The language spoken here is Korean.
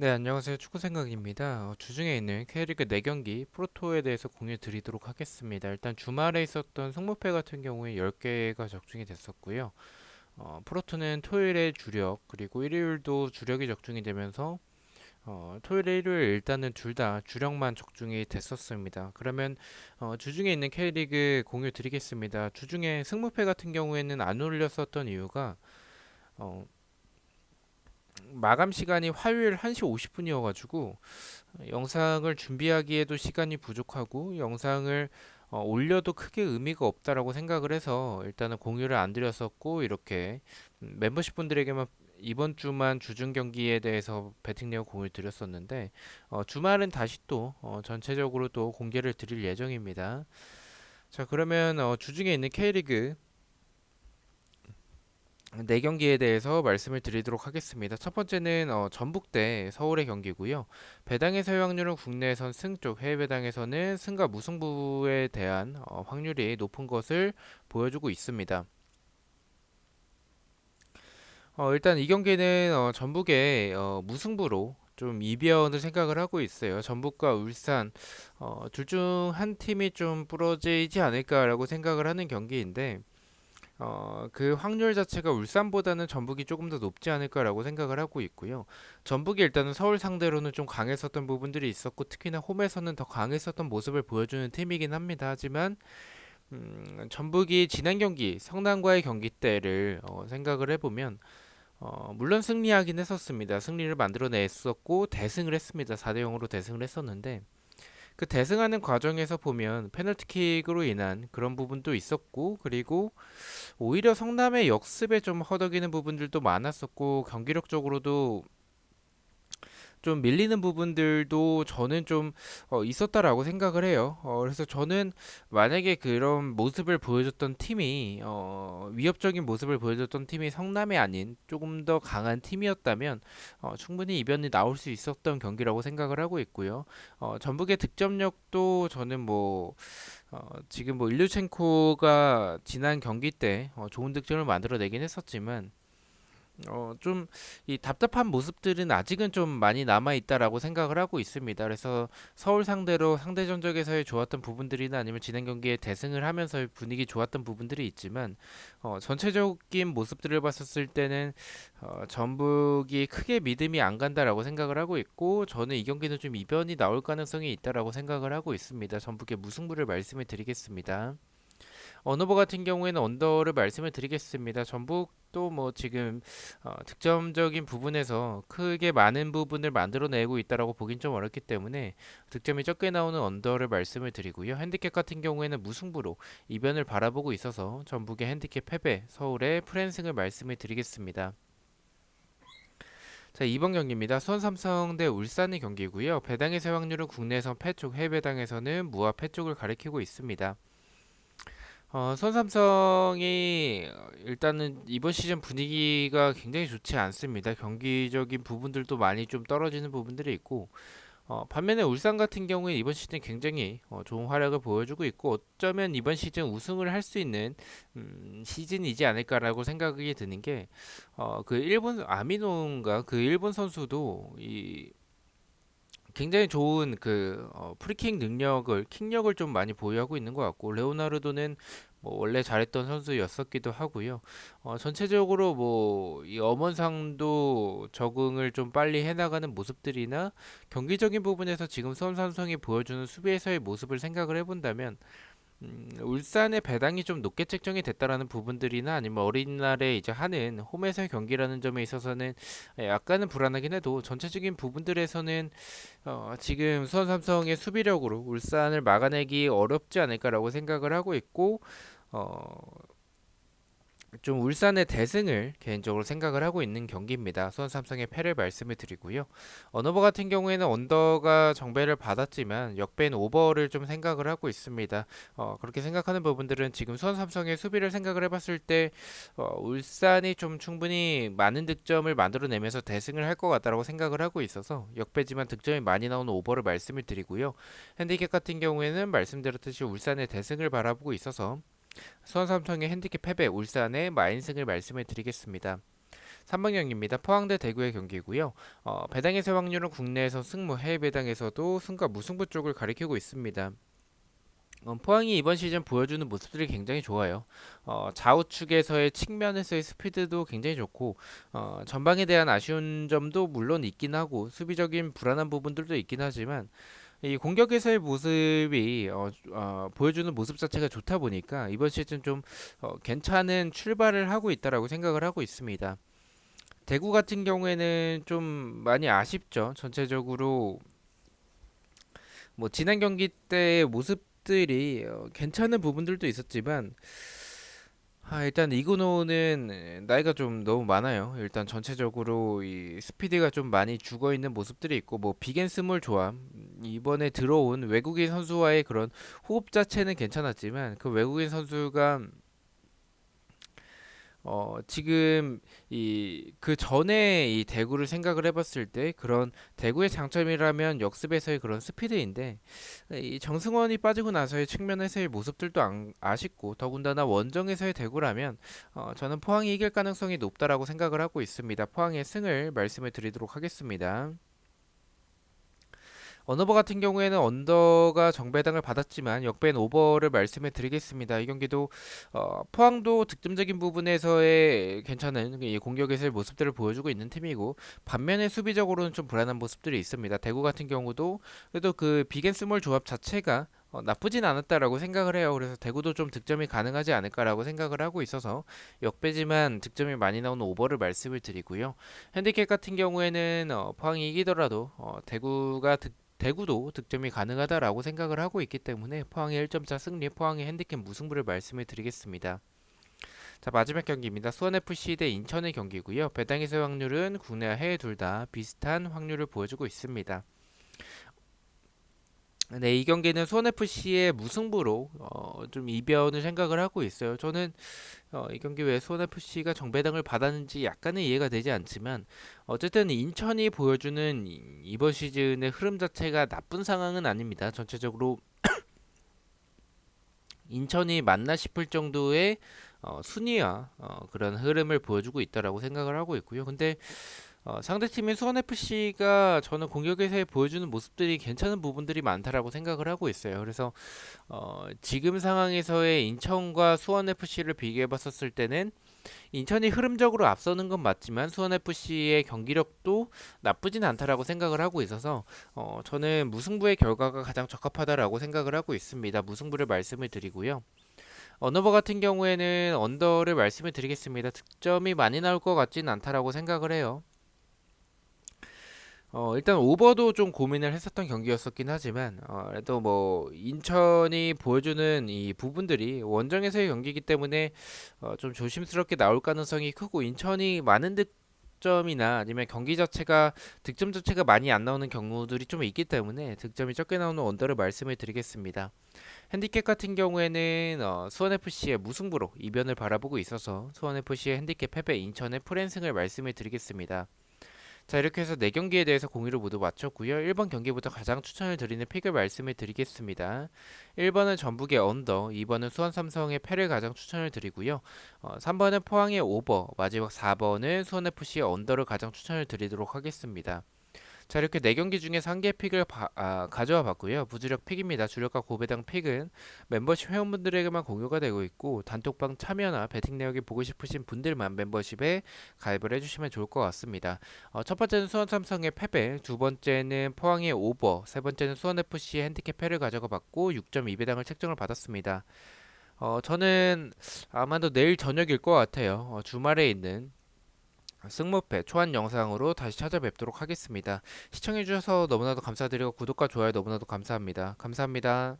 네, 안녕하세요. 축구 생각입니다. 어, 주중에 있는 K리그 4경기 프로토에 대해서 공유 드리도록 하겠습니다. 일단 주말에 있었던 승무패 같은 경우에 10개가 적중이 됐었고요. 어, 프로토는 토요일에 주력, 그리고 일요일도 주력이 적중이 되면서 어, 토요일, 일요일 일단은 둘 다 주력만 적중이 됐었습니다. 그러면 어, 주중에 있는 K리그 공유 드리겠습니다. 주중에 승무패 같은 경우에는 안 올렸었던 이유가 어, 마감 시간이 화요일 1시 50분이어가지고 영상을 준비하기에도 시간이 부족하고 영상을 어, 올려도 크게 의미가 없다라고 생각을 해서 일단은 공유를 안 드렸었고 이렇게 음, 멤버십 분들에게만 이번 주만 주중 경기에 대해서 배팅 내용 공유를 드렸었는데 어, 주말은 다시 또 어, 전체적으로 또 공개를 드릴 예정입니다. 자 그러면 어, 주중에 있는 K리그 네 경기에 대해서 말씀을 드리도록 하겠습니다. 첫 번째는 어, 전북 대 서울의 경기고요. 배당에서의 확률은 국내에선 승 쪽, 해외 배당에서는 승과 무승부에 대한 어, 확률이 높은 것을 보여주고 있습니다. 어, 일단 이 경기는 어, 전북의 어, 무승부로 좀 이변을 생각을 하고 있어요. 전북과 울산 어, 둘 중 한 팀이 좀 부러지지 않을까라고 생각을 하는 경기인데 어, 그 확률 자체가 울산보다는 전북이 조금 더 높지 않을까라고 생각을 하고 있고요. 전북이 일단은 서울 상대로는 좀 강했었던 부분들이 있었고 특히나 홈에서는 더 강했었던 모습을 보여주는 팀이긴 합니다. 하지만 음, 전북이 지난 경기 성남과의 경기 때를 어, 생각을 해보면 어, 물론 승리하긴 했었습니다. 승리를 만들어냈었고 대승을 했습니다. 4대 0으로 대승을 했었는데 그 대승하는 과정에서 보면 페널티킥으로 인한 그런 부분도 있었고 그리고 오히려 성남의 역습에 좀 허덕이는 부분들도 많았었고 경기력적으로도 좀 밀리는 부분들도 저는 좀 어, 있었다라고 생각을 해요. 어, 그래서 저는 만약에 그런 모습을 보여줬던 팀이 어, 위협적인 모습을 보여줬던 팀이 성남이 아닌 조금 더 강한 팀이었다면 어, 충분히 이변이 나올 수 있었던 경기라고 생각을 하고 있고요. 어, 전북의 득점력도 저는 뭐 어, 지금 뭐 일류첸코가 지난 경기 때 어, 좋은 득점을 만들어내긴 했었지만 어, 좀 이 답답한 모습들은 아직은 좀 많이 남아 있다라고 생각을 하고 있습니다. 그래서 서울 상대로 상대 전적에서의 좋았던 부분들이나 아니면 진행 경기에 대승을 하면서 분위기 좋았던 부분들이 있지만 어, 전체적인 모습들을 봤었을 때는 어, 전북이 크게 믿음이 안 간다라고 생각을 하고 있고 저는 이 경기는 좀 이변이 나올 가능성이 있다라고 생각을 하고 있습니다. 전북의 무승부를 말씀을 드리겠습니다. 언어버 같은 경우에는 언더를 말씀을 드리겠습니다. 전북도 뭐 지금 어, 득점적인 부분에서 크게 많은 부분을 만들어내고 있다라고 보긴 좀 어렵기 때문에 득점이 적게 나오는 언더를 말씀을 드리고요. 핸디캡 같은 경우에는 무승부로 이변을 바라보고 있어서 전북의 핸디캡 패배, 서울의 프랜승을 말씀을 드리겠습니다. 자, 2번 경기입니다. 수원 삼성 대 울산의 경기고요. 배당의 확률은 국내에선 패 쪽, 해외 배당에서는 무와 패쪽을 가리키고 있습니다. 어, 손삼성이 일단은 이번 시즌 분위기가 굉장히 좋지 않습니다. 경기적인 부분들도 많이 좀 떨어지는 부분들이 있고, 어, 반면에 울산 같은 경우에 이번 시즌 굉장히 어, 좋은 활약을 보여주고 있고, 어쩌면 이번 시즌 우승을 할 수 있는 음, 시즌이지 않을까라고 생각이 드는 게, 어, 그 일본 아미노인가 그 일본 선수도 이 굉장히 좋은 그 어, 프리킥 능력을 킥력을 좀 많이 보유하고 있는 것 같고 레오나르도는 뭐 원래 잘했던 선수였었기도 하고요. 어, 전체적으로 뭐 이 엄원상도 적응을 좀 빨리 해나가는 모습들이나 경기적인 부분에서 지금 수원 삼성이 보여주는 수비에서의 모습을 생각을 해본다면 음, 울산의 배당이 좀 높게 책정이 됐다라는 부분들이나 아니면 어린날에 이제 하는 홈에서의 경기라는 점에 있어서는 약간은 불안하긴 해도 전체적인 부분들에서는 어, 지금 수원 삼성의 수비력으로 울산을 막아내기 어렵지 않을까라고 생각을 하고 있고 어, 좀 울산의 대승을 개인적으로 생각을 하고 있는 경기입니다. 수원 삼성의 패를 말씀을 드리고요. 언어버 같은 경우에는 언더가 정배를 받았지만 역배인 오버를 좀 생각을 하고 있습니다. 어, 그렇게 생각하는 부분들은 지금 수원 삼성의 수비를 생각을 해봤을 때 어, 울산이 좀 충분히 많은 득점을 만들어내면서 대승을 할 것 같다고 생각을 하고 있어서 역배지만 득점이 많이 나오는 오버를 말씀을 드리고요. 핸디캡 같은 경우에는 말씀드렸듯이 울산의 대승을 바라보고 있어서 수원 삼성의 핸디캡 패배 울산의 마인승을 말씀을 드리겠습니다. 3번 경기입니다. 포항대 대구의 경기고요. 어, 배당에서 확률은 국내에서 승무, 해외 배당에서도 승과 무승부 쪽을 가리키고 있습니다. 어, 포항이 이번 시즌 보여주는 모습들이 굉장히 좋아요. 어, 좌우측에서의 측면에서의 스피드도 굉장히 좋고 어, 전방에 대한 아쉬운 점도 물론 있긴 하고 수비적인 불안한 부분들도 있긴 하지만 이 공격에서의 모습이 어, 어, 보여주는 모습 자체가 좋다 보니까 이번 시즌 좀 어, 괜찮은 출발을 하고 있다라고 생각을 하고 있습니다. 대구 같은 경우에는 좀 많이 아쉽죠. 전체적으로 뭐 지난 경기 때의 모습들이 어, 괜찮은 부분들도 있었지만 아, 일단 이그노는 나이가 좀 너무 많아요. 일단 전체적으로 이 스피드가 좀 많이 죽어 있는 모습들이 있고 뭐 비겐스몰 조합 이번에 들어온 외국인 선수와의 그런 호흡 자체는 괜찮았지만 그 외국인 선수가 어, 지금 이 그 전에 이 대구를 생각을 해봤을 때 그런 대구의 장점이라면 역습에서의 그런 스피드인데 이 정승원이 빠지고 나서의 측면에서의 모습들도 안, 아쉽고 더군다나 원정에서의 대구라면 어, 저는 포항이 이길 가능성이 높다라고 생각을 하고 있습니다. 포항의 승을 말씀을 드리도록 하겠습니다. 언어버 같은 경우에는 언더가 정배당을 받았지만 역배는 오버를 말씀해 드리겠습니다. 이 경기도 어, 포항도 득점적인 부분에서의 괜찮은 이 공격에서의 모습들을 보여주고 있는 팀이고 반면에 수비적으로는 좀 불안한 모습들이 있습니다. 대구 같은 경우도 그래도 그 비겐스몰 조합 자체가 어, 나쁘진 않았다라고 생각을 해요. 그래서 대구도 좀 득점이 가능하지 않을까라고 생각을 하고 있어서 역배지만 득점이 많이 나오는 오버를 말씀을 드리고요. 핸디캡 같은 경우에는 어, 포항이 이기더라도 어, 대구가 득 대구도 득점이 가능하다라고 생각을 하고 있기 때문에 포항의 1점차 승리, 포항의 핸디캡 무승부를 말씀을 드리겠습니다. 자 마지막 경기입니다. 수원FC 대 인천의 경기고요. 배당에서 확률은 국내와 해외 둘 다 비슷한 확률을 보여주고 있습니다. 네, 이 경기는 수원FC의 무승부로 어, 좀 이변을 생각을 하고 있어요. 저는 어, 이 경기 왜 수원FC가 정배당을 받았는지 약간은 이해가 되지 않지만 어쨌든 인천이 보여주는 이- 이번 시즌의 흐름 자체가 나쁜 상황은 아닙니다. 전체적으로 인천이 맞나 싶을 정도의 어, 순위와 어, 그런 흐름을 보여주고 있다라고 생각을 하고 있고요. 근데 어, 상대팀인 수원FC가 저는 공격에서 보여주는 모습들이 괜찮은 부분들이 많다라고 생각을 하고 있어요. 그래서 어, 지금 상황에서의 인천과 수원FC를 비교해 봤었을 때는 인천이 흐름적으로 앞서는 건 맞지만 수원FC의 경기력도 나쁘진 않다라고 생각을 하고 있어서 어, 저는 무승부의 결과가 가장 적합하다라고 생각을 하고 있습니다. 무승부를 말씀을 드리고요. 언어버 같은 경우에는 언더를 말씀을 드리겠습니다. 득점이 많이 나올 것 같진 않다라고 생각을 해요. 어, 일단 오버도 좀 고민을 했었던 경기였었긴 하지만 어, 그래도 뭐 인천이 보여주는 이 부분들이 원정에서의 경기이기 때문에 어, 좀 조심스럽게 나올 가능성이 크고 인천이 많은 득점이나 아니면 경기 자체가 득점 자체가 많이 안 나오는 경우들이 좀 있기 때문에 득점이 적게 나오는 언더를 말씀을 드리겠습니다. 핸디캡 같은 경우에는 어, 수원FC의 무승부로 이변을 바라보고 있어서 수원FC의 핸디캡 패배 인천의 프랜승을 말씀을 드리겠습니다. 자 이렇게 해서 네 경기에 대해서 공유를 모두 마쳤고요. 1번 경기부터 가장 추천을 드리는 픽을 말씀을 드리겠습니다. 1번은 전북의 언더, 2번은 수원 삼성의 패를 가장 추천을 드리고요. 어, 3번은 포항의 오버, 마지막 4번은 수원 FC의 언더를 가장 추천을 드리도록 하겠습니다. 자 이렇게 네 경기 중에 상계 픽을 바, 아, 가져와 봤고요. 부주력 픽입니다. 주력과 고배당 픽은 멤버십 회원분들에게만 공유가 되고 있고 단톡방 참여나 배팅 내역이 보고 싶으신 분들만 멤버십에 가입을 해주시면 좋을 것 같습니다. 어, 첫 번째는 수원 삼성의 패배, 두 번째는 포항의 오버, 세 번째는 수원 FC의 핸디캡 패를 가져가 봤고 6.2배당을 책정을 받았습니다. 어, 저는 아마도 내일 저녁일 것 같아요. 어, 주말에 있는 승무패 초안 영상으로 다시 찾아뵙도록 하겠습니다. 시청해주셔서 너무나도 감사드리고 구독과 좋아요 너무나도 감사합니다. 감사합니다.